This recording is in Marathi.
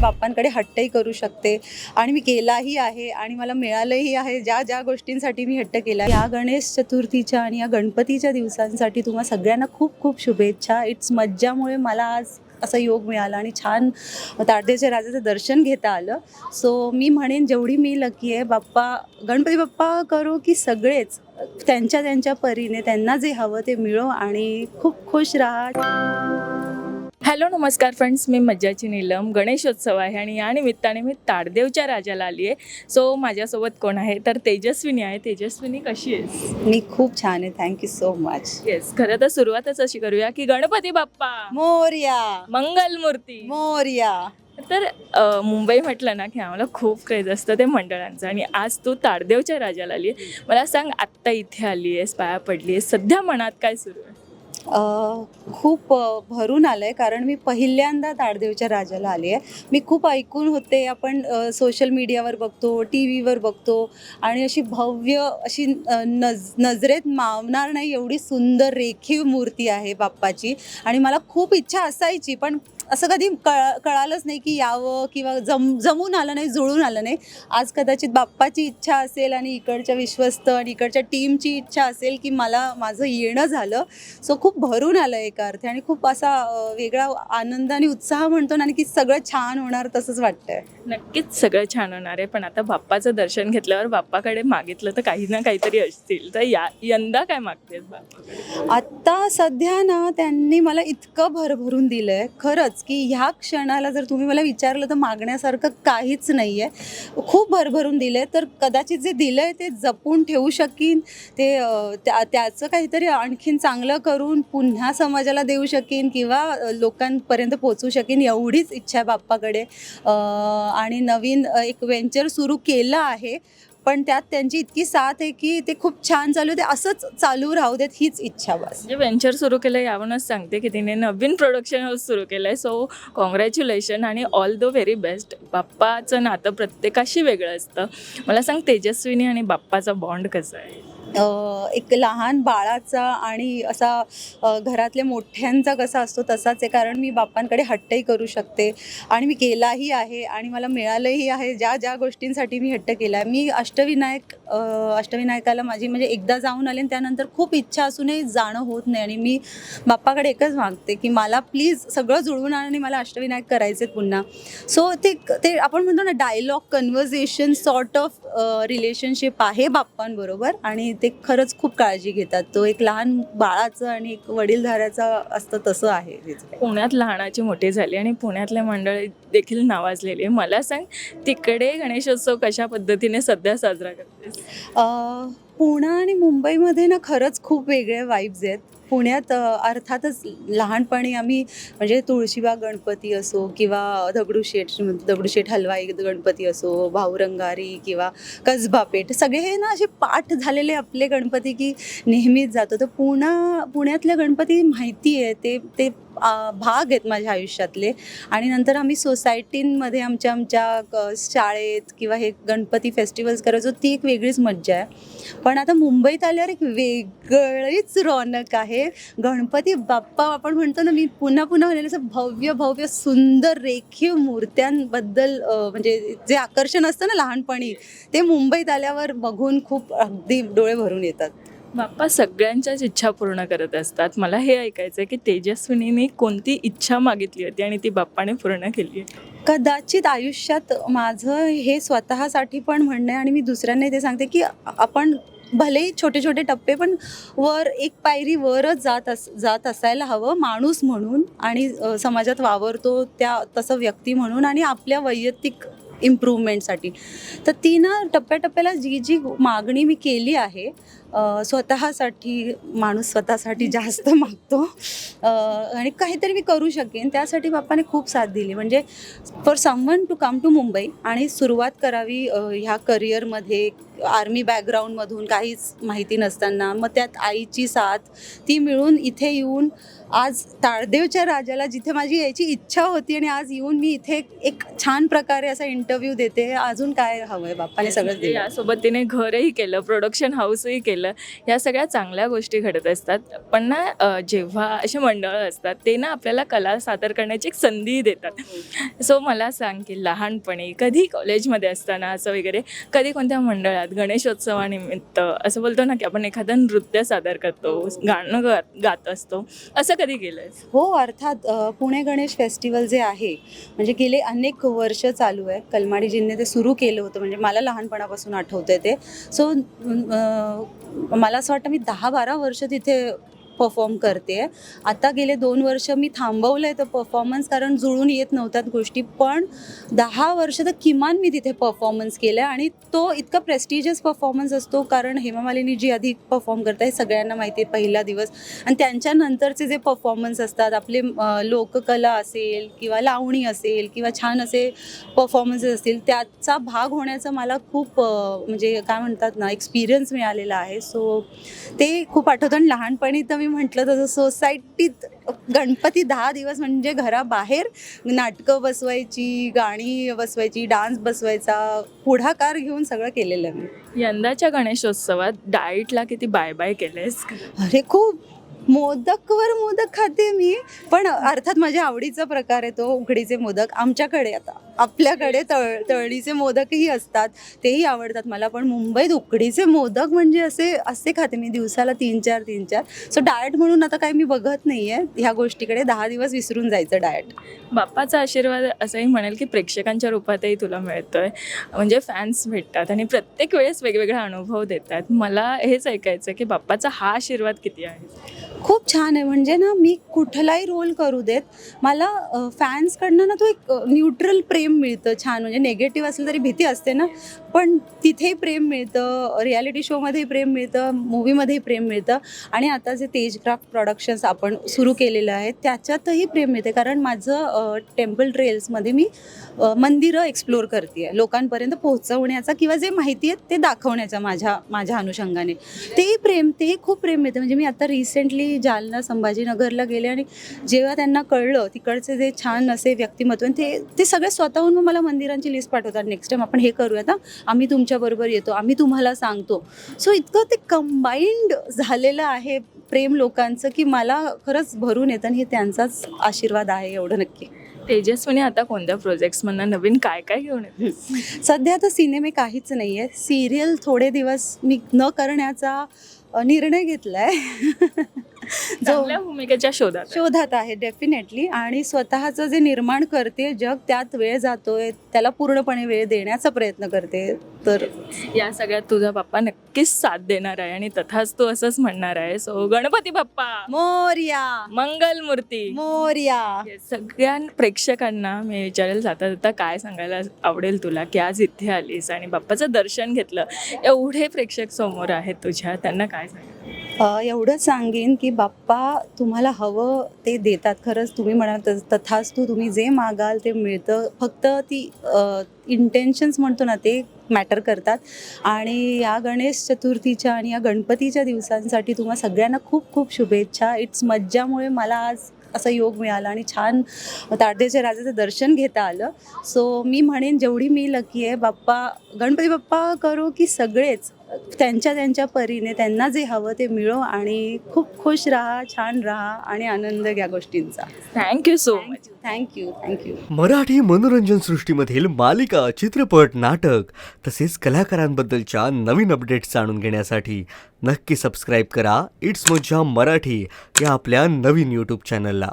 बाप्पांकडे हट्टही करू शकते. आणि मी केलाही आहे आणि मला मिळालंही आहे. ज्या ज्या गोष्टींसाठी मी हट्ट केला या गणेश चतुर्थीच्या आणि या गणपतीच्या दिवसांसाठी तुम्हा सगळ्यांना खूप खूप शुभेच्छा. इट्स मज्जामुळे मला आज असा योग मिळाला आणि छान ताडदेवच्या राजाचं दर्शन घेता आलं. सो मी म्हणेन जेवढी मी लकी आहे बाप्पा गणपती बाप्पा करो की सगळेच. त्यांच्या त्यांच्या परीने त्यांना जे हवं ते मिळो आणि खूप खुश राहा. हॅलो नमस्कार फ्रेंड्स. मी मज्जाची नीलम. गणेशोत्सव आहे आणि या निमित्ताने मी ताडदेवच्या राजाला आली आहे. सो माझ्यासोबत कोण आहे? तर तेजस्विनी आहे. तेजस्विनी कशी आहेस? मी खूप छान आहे. थँक्यू सो मच येस खरं तर सुरुवातच अशी करूया की गणपती बाप्पा. मोर्या. मंगलमूर्ती मोर्या. तर अ, मुंबई म्हटलं ना की आम्हाला खूप क्रेज असतं ते मंडळांचं. आणि आज तू ताडदेवच्या राजाला आली आहे. मला सांग आत्ता इथे आली आहेस पाया पडली आहेस. सध्या मनात काय सुरू आहे? खूप भरून आलं आहे कारण मी पहिल्यांदा ताडदेवच्या राजाला आली आहे. मी खूप ऐकून होते. आपण सोशल मीडियावर बघतो टी व्हीवर बघतो. आणि अशी भव्य अशी नज नजरेत मावणार नाही एवढी सुंदर रेखीव मूर्ती आहे बाप्पाची. आणि मला खूप इच्छा असायची पण असं कधी कळ कळालंच नाही की यावं किंवा जम जमून आलं नाही जुळून आलं नाही. आज कदाचित बाप्पाची इच्छा असेल आणि इकडच्या विश्वस्त आणि इकडच्या टीमची इच्छा असेल की मला माझं येणं झालं. सो खूप भरून आलं एका अर्थी आणि खूप असा वेगळा आनंद आणि उत्साह म्हणतो ना आणि की सगळं छान होणार तसंच वाटतंय. नक्कीच सगळं छान होणार आहे. पण आता बाप्पाचं दर्शन घेतल्यावर बाप्पाकडे मागितलं तर काही ना काहीतरी असतील. तर या यंदा काय बाप्पाकडे? आत्ता सध्या ना त्यांनी मला इतकं भरभरून दिलं आहे खरंच की ह्या क्षणाला जर तुम्ही मला विचारलं तर मागण्यासारखं काहीच नाही आहे खूप भरभरून दिलं आहे तर कदाचित जे दिलं आहे ते जपून ठेवू शकीन. ते त्या त्याचं काहीतरी आणखीन चांगलं करून पुन्हा समाजाला देऊ शकीन किंवा लोकांपर्यंत पोचू शकीन एवढीच इच्छा आहे बाप्पाकडे आणि नवीन एक वेंचर सुरू केलं आहे. पण त्यात त्यांची इतकी साथ आहे की ते खूप छान चालू ते असंच चालू राहू देत हीच इच्छा बस. म्हणजे जे व्हेंचर सुरू केलं यावरूनच सांगते की तिने नवीन प्रोडक्शन हाऊस सुरू केलं आहे सो कॉंग्रॅच्युलेशन आणि ऑल द व्हेरी बेस्ट बाप्पाचं नातं प्रत्येकाशी वेगळं असतं. मला सांग तेजस्विनी आणि बाप्पाचा बॉन्ड कसा आहे? एक लहान बाळाचा आणि असा घरातल्या मोठ्यांचा कसा असतो तसाच आहे. कारण मी बाप्पांकडे हट्टही करू शकते आणि मी केलाही आहे आणि मला मिळालंही आहे. ज्या ज्या गोष्टींसाठी मी हट्ट केला आहे मी अष्टविनायक अष्टविनायकाला माझी म्हणजे एकदा जाऊन आले आणि त्यानंतर खूप इच्छा असूनही जाणं होत नाही आणि मी बाप्पाकडे एकच मागते की मला प्लीज सगळं जुळवून आण आणि मला अष्टविनायक करायचे पुन्हा. सो ते ते आपण म्हणतो ना dialogue conversation sort of relationship आहे बाप्पांबरोबर आणि ते खरंच खूप काळजी घेतात. तो एक लहान बाळाचं आणि एक वडीलधाऱ्याचं असतं तसं आहे. पुण्यात लहानाची मोठी झाली आणि पुण्यातले मंडळी देखील नावाजलेली मला सांग तिकडे गणेशोत्सव कशा पद्धतीने सध्या साजरा करतेस? अ, पुणे आणि मुंबईमध्ये ना खरंच खूप वेगळे वाईब्स आहेत. पुण्यात अर्थातच लहानपणी आम्ही म्हणजे तुळशीबाग गणपती असो किंवा दगडूशेठ दगडूशेठ हलवाई गणपती असो भाऊरंगारी किंवा कसबा पेठ सगळे हे ना असे पाठ झालेले आपले गणपती की नेहमीच जातो. तर पुणा पुण्यातल्या गणपती माहिती आहे ते ते भाग आहेत माझ्या आयुष्यातले. आणि नंतर आम्ही सोसायटींमध्ये आमच्या आमच्या क- शाळेत किंवा हे गणपती फेस्टिवल्स करायचो ती एक वेगळीच मज्जा आहे. पण आता मुंबईत आल्यावर एक वेगळीच रौनक आहे. गणपती बाप्पा आपण म्हणतो ना मी पुन्हा पुन्हा म्हणेल असं भव्य भव्य सुंदर रेखीव मूर्त्यांबद्दल म्हणजे जे आकर्षण असतं ना लहानपणी ते मुंबईत आल्यावर बघून खूप अगदी डोळे भरून येतात. बाप्पा सगळ्यांच्याच इच्छा पूर्ण करत असतात. मला हे ऐकायचं आहे की तेजस्विनीने कोणती इच्छा मागितली होती आणि ती बाप्पाने पूर्ण केली आहे कदाचित आयुष्यात माझं हे स्वतःसाठी पण म्हणणं आहे आणि मी दुसऱ्यांना ते सांगते की आपण भलेही छोटे छोटे टप्पे पण वर एक पायरी वरच जात अस जात असायला हवं. माणूस म्हणून आणि समाजात वावरतो त्या तसं व्यक्ती म्हणून आणि आपल्या वैयक्तिक इम्प्रूव्हमेंटसाठी तर ती ना टप्प्याटप्प्याला जी जी मागणी मी केली आहे स्वतःसाठी माणूस स्वतःसाठी जास्त मागतो. आणि काहीतरी मी करू शकेन. त्यासाठी बाप्पाने खूप साथ दिली. म्हणजे for someone to come to Mumbai आणि सुरुवात करावी ह्या करिअरमध्ये आर्मी बॅकग्राऊंडमधून काहीच माहिती नसताना मग त्यात आईची साथ ती मिळून इथे येऊन आज ताळदेवच्या राजाला जिथे माझी यायची इच्छा होती आणि आज येऊन मी इथे एक- छान प्रकारे असा इंटरव्ह्यू देते. अजून काय हवंय बाप्पाने सगळं म्हणजे दिलं? यासोबत तिने घरही केलं प्रोडक्शन हाऊसही केलं. केलं या सगळ्या चांगल्या गोष्टी घडत असतात. पण ना जेव्हा असे मंडळं असतात ते ना आपल्याला कला सादर करण्याची एक संधी देतात. सो मला सांग की लहानपणी कधी कॉलेजमध्ये असताना असं वगैरे कधी कोणत्या मंडळात गणेशोत्सवानिमित्त असं बोलतो ना की आपण एखादं नृत्य सादर करतो गाणं गात गात असतो असं कधी केलं हो अर्थात पुणे गणेश फेस्टिवल जे आहे म्हणजे गेले अनेक वर्ष चालू आहे. कलमाडीजींनी ते सुरू केलं होतं म्हणजे मला लहानपणापासून आठवतं ते. सो मला असं वाटतं मी दहा बारा वर्ष तिथे परफॉर्म करते. आता गेले दोन वर्ष मी थांबवलं आहे तर परफॉर्मन्स कारण जुळून येत नव्हत्यात गोष्टी पण दहा वर्ष तर किमान मी तिथे परफॉर्मन्स केलं आहे आणि तो इतका प्रेस्टिजियस परफॉर्मन्स असतो कारण हेमा मालिनी जी आधी परफॉर्म करत आहे सगळ्यांना माहिती आहे पहिला दिवस. आणि त्यांच्यानंतरचे जे परफॉर्मन्स असतात आपले लोककला असेल किंवा लावणी असेल किंवा छान असे परफॉर्मन्सेस असतील त्याचा भाग होण्याचं मला खूप म्हणजे काय म्हणतात ना एक्सपिरियन्स मिळालेला आहे. सो ते खूप आठवतं. आणि लहानपणी तर मी म्हटलं तसं सोसायटीत गणपती दहा दिवस म्हणजे घराबाहेर नाटकं बसवायची गाणी बसवायची डान्स बसवायचा पुढाकार घेऊन सगळं केलेलं मी. यंदाच्या गणेशोत्सवात डाएटला किती बाय बाय केलेस अरे खूप मोदकवर मोदक खाते मी पण अर्थात माझ्या आवडीचा प्रकार आहे तो उकडीचे मोदक आमच्याकडे आता. आपल्याकडे तळ तळणीचे मोदकही असतात तेही आवडतात मला. पण मुंबईत उकडीचे मोदक म्हणजे असे असे खाते मी दिवसाला तीन चार तीन चार सो डाएट म्हणून आता काही मी बघत नाही आहे ह्या गोष्टीकडे दहा दिवस विसरून जायचं डाएट बाप्पाचा आशीर्वाद असंही म्हणेल की प्रेक्षकांच्या रूपातही तुला मिळतोय. म्हणजे फॅन्स भेटतात आणि प्रत्येक वेळेस वेगवेगळा अनुभव देतात. मला हेच ऐकायचं की बाप्पाचा हा आशीर्वाद किती आहे? खूप छान आहे. म्हणजे ना मी कुठलाही रोल करू देत मला फॅन्सकडनं ना तो एक न्यूट्रल प्रेम मिळतं छान. म्हणजे नेगेटिव्ह असलं तरी भीती असते ना. पण तिथेही प्रेम मिळतं रियालिटी शोमध्येही प्रेम मिळतं मूवीमध्येही प्रेम मिळतं. आणि आता जे तेजक्राफ्ट प्रोडक्शन्स आपण सुरू केलेलं आहे त्याच्यातही प्रेम मिळते. कारण माझं टेम्पल ट्रेल्समध्ये मी मंदिरं एक्सप्लोअर करते आहे. लोकांपर्यंत पोहोचवण्याचा किंवा जे माहिती आहे ते दाखवण्याचा माझ्या माझ्या अनुषंगाने. तेही प्रेम तेही खूप प्रेम मिळतं. म्हणजे मी आता रिसेंटली जालना संभाजीनगरला गेले आणि जेव्हा त्यांना कळलं तिकडचे जे छान असे व्यक्तिमत्व ते ते सगळे स्वतःहून मग मला मंदिरांची लिस्ट पाठवतात. नेक्स्ट टाईम आपण हे करूयात आम्ही तुमच्याबरोबर येतो आम्ही तुम्हाला सांगतो. सो इतकं ते कंबाईंड झालेलं आहे प्रेम लोकांचं की मला खरंच भरून येतं आणि हे त्यांचाच आशीर्वाद आहे एवढं नक्की. तेजस्विनी आता कोणत्या प्रोजेक्ट्समधनं नवीन काय काय घेऊन येते? सध्या तर सिनेमे काहीच नाही आहे सिरियल थोडे दिवस मी न करण्याचा निर्णय घेतला आहे चांगल्या भूमिकेच्या शोधात. शोधात आहे डेफिनेटली आणि स्वतःचं जे निर्माण करते जग त्यात वेळ जातोय त्याला पूर्णपणे वेळ देण्याचा प्रयत्न करते. तर या सगळ्यात तुझा बाप्पा नक्कीच साथ देणार आहे आणि तथाच तू असंच म्हणणार आहे. सो गणपती बाप्पा! मोर्या! मंगल मूर्ती! मोर्या! सगळ्या प्रेक्षकांना मी विचारेल जाता जाता काय सांगायला आवडेल तुला? की आज इथे आलीस आणि बाप्पाचं दर्शन घेतलं. एवढे प्रेक्षक समोर आहेत तुझ्या त्यांना काय सांग एवढं एवढंच सांगेन की बाप्पा तुम्हाला हवं ते देतात. खरंच तुम्ही म्हणाल तस- तथास्तु तुम्ही जे मागाल ते मिळतं. फक्त ती इंटेन्शन्स म्हणतो ना ते मॅटर करतात. आणि या गणेश चतुर्थीच्या आणि या गणपतीच्या दिवसांसाठी तुम्हा सगळ्यांना खूप खूप शुभेच्छा. इट्स मज्जामुळे मला आज असा योग मिळाला आणि छान ताडदेच्या राजाचं दर्शन घेता आलं. सो मी म्हणेन जेवढी मी लकी आहे बाप्पा गणपती बाप्पा करो की सगळेच. त्यांच्या त्यांच्या परीने त्यांना जे हवं ते मिळो आणि खूप खुश राहा छान राहा आणि आनंद घ्या गोष्टींचा. Thank you so much thank you thank you Marathi मनोरंजन सृष्टीमधील मालिका चित्रपट नाटक तसेच कलाकारांबद्दलच्या नवीन अपडेट्स जाणून घेण्यासाठी नक्की सबस्क्राईब करा. इट्स मज्जा मराठी या आपल्या नवीन यूट्यूब चॅनलला